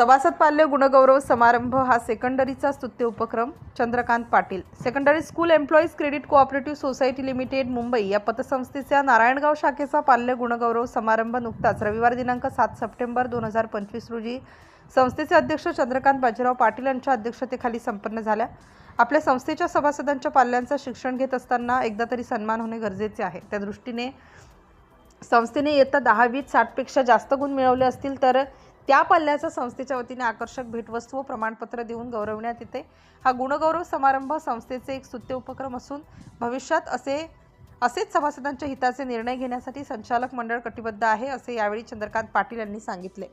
सभासद पाल्य गुणगौरव समारंभ हा सेकंडरीचा स्तुत्य उपक्रम. Chandrakant Patil secondary school employees credit cooperative society limited Mumbai या पतसंस्थेच्या नारायणगाव शाखेचा पाल्य गुणगौरव समारंभ नुकताच रविवार दिनांक सात सप्टेंबर दोन हजार पंचवीस रोजी संस्थेचे अध्यक्ष चंद्रकांत बाजीराव पाटील यांच्या अध्यक्षतेखाली संपन्न झाल्या. आपल्या संस्थेच्या सभासदांच्या पाल्यांचं शिक्षण घेत असताना एकदा तरी सन्मान होणे गरजेचे आहे. त्या दृष्टीने संस्थेने इयत्ता दहावीत साठपेक्षा जास्त गुण मिळवले असतील तर त्या पल्ल्याचा संस्थेच्या वतीने आकर्षक भेटवस्तू व प्रमाणपत्र देऊन गौरवण्यात येते. हा गुणगौरव समारंभ संस्थेचे एक स्तुत्य उपक्रम असून भविष्यात असे असेच सभासदांच्या हिताचे निर्णय घेण्यासाठी संचालक मंडळ कटिबद्ध आहे असे यावेळी चंद्रकांत पाटील यांनी सांगितले.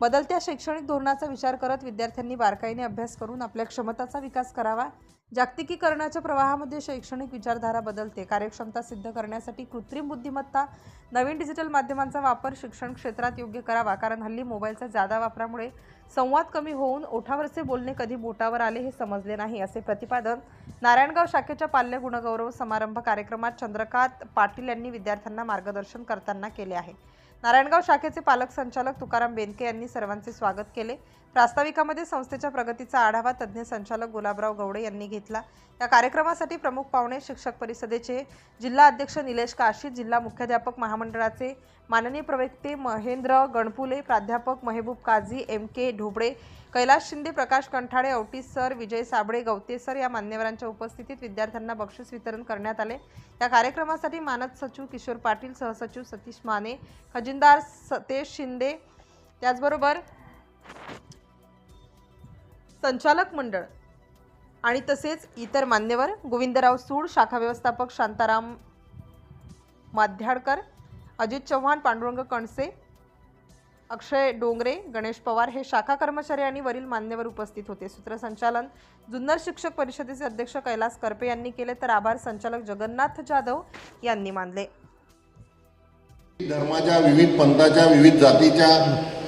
बदलत्या शैक्षणिक धोरणाचा विचार करत विद्यार्थ्यांनी बारकाईने अभ्यास करून आपल्या क्षमताचा विकास करावा. जागतिकीकरणाच्या प्रवाहामध्ये शैक्षणिक विचारधारा बदलते. कार्यक्षमता सिद्ध करण्यासाठी कृत्रिम बुद्धिमत्ता नवीन डिजिटल माध्यमांचा वापर शिक्षण क्षेत्रात योग्य करावा. कारण हल्ली मोबाईलच्या जादा वापरामुळे संवाद कमी होऊन ओठावरचे बोलणे कधी बोटावर आले हे समजले नाही असे प्रतिपादन नारायणगाव शाखेच्या पाल्य गुणगौरव समारंभ कार्यक्रमात चंद्रकांत पाटील यांनी विद्यार्थ्यांना मार्गदर्शन करताना केले आहे. नारायणगाव शाखेचे पालक संचालक तुकाराम बेनके यांनी सर्वांचे स्वागत केले. प्रास्ताविकामध्ये संस्थेच्या प्रगतीचा आढावा तज्ज्ञ संचालक गुलाबराव गवडे यांनी घेतला. या कार्यक्रमासाठी प्रमुख पाहुणे शिक्षक परिषदेचे जिल्हा अध्यक्ष निलेश काशी जिल्हा मुख्याध्यापक महामंडळाचे माननीय प्रवक्ते महेंद्र गणपुले प्राध्यापक महेबूब काझी एम के ढोबळे कैलास शिंदे प्रकाश कंठाळे औटीस सर विजय साबळे गवते सर या मान्यवरांच्या उपस्थितीत विद्यार्थ्यांना बक्षीस वितरण करण्यात आले. या कार्यक्रमासाठी मानद सचिव किशोर पाटील सहसचिव सतीश माने खजिनदार सतेश शिंदे त्याचबरोबर संचालक मंडळ आणि तसेच इतर मान्यवर गोविंदराव सूड शाखा व्यवस्थापक शांताराम माध्याडकर अजित चव्हाण पांडुरंग कणसे अक्षय डोंगरे गणेश पवार हे शाखा कर्मचारी आणि वरील मान्यवर उपस्थित होते. सूत्रसंचालन जुन्नर शिक्षक परिषदेचे अध्यक्ष कैलास करपे यांनी केले तर आभार संचालक जगन्नाथ जाधव यांनी मानले. धर्माच्या विविध पंथाच्या विविध जातीच्या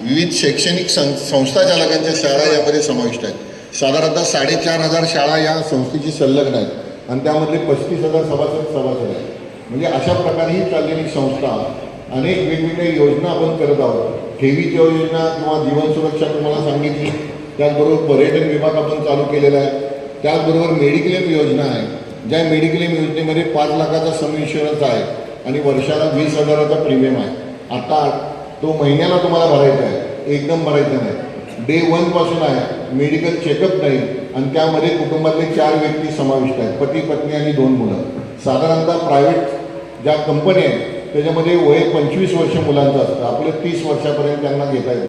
विविध शैक्षणिक सं संस्था चालकांच्या शाळा यामध्ये समाविष्ट आहेत. साधारणतः साडेचार हजार शाळा या संस्थेची संलग्न आहेत. आणि त्यामधले पस्तीस हजार सभासद सभासद आहेत. म्हणजे अशा प्रकारे ही चाललेली संस्था अनेक वेगवेगळ्या योजना आपण करत आहोत. ठेवीच्या योजना किंवा जीवन सुरक्षा तुम्हाला सांगितली त्याचबरोबर पर्यटन विभाग आपण चालू केलेला आहे. त्याचबरोबर मेडिक्लेम योजना आहे ज्या मेडिक्लेम योजनेमध्ये पाच लाखाचा सम इन्शुरन्स आहे आणि वर्षाला वीस हजाराचा प्रीमियम आहे. आता तो महिन्याला तुम्हाला भरायचा आहे एकदम भरायचा नाही. डे वनपासून आहे मेडिकल चेकअप नाही आणि त्यामध्ये कुटुंबातले चार व्यक्ती समाविष्ट आहेत पती पत्नी आणि दोन मुलं. साधारणतः प्रायव्हेट ज्या कंपन्या आहेत त्याच्यामध्ये वय पंचवीस वर्ष मुलांचं असतं. आपलं तीस वर्षापर्यंत त्यांना घेता येतं.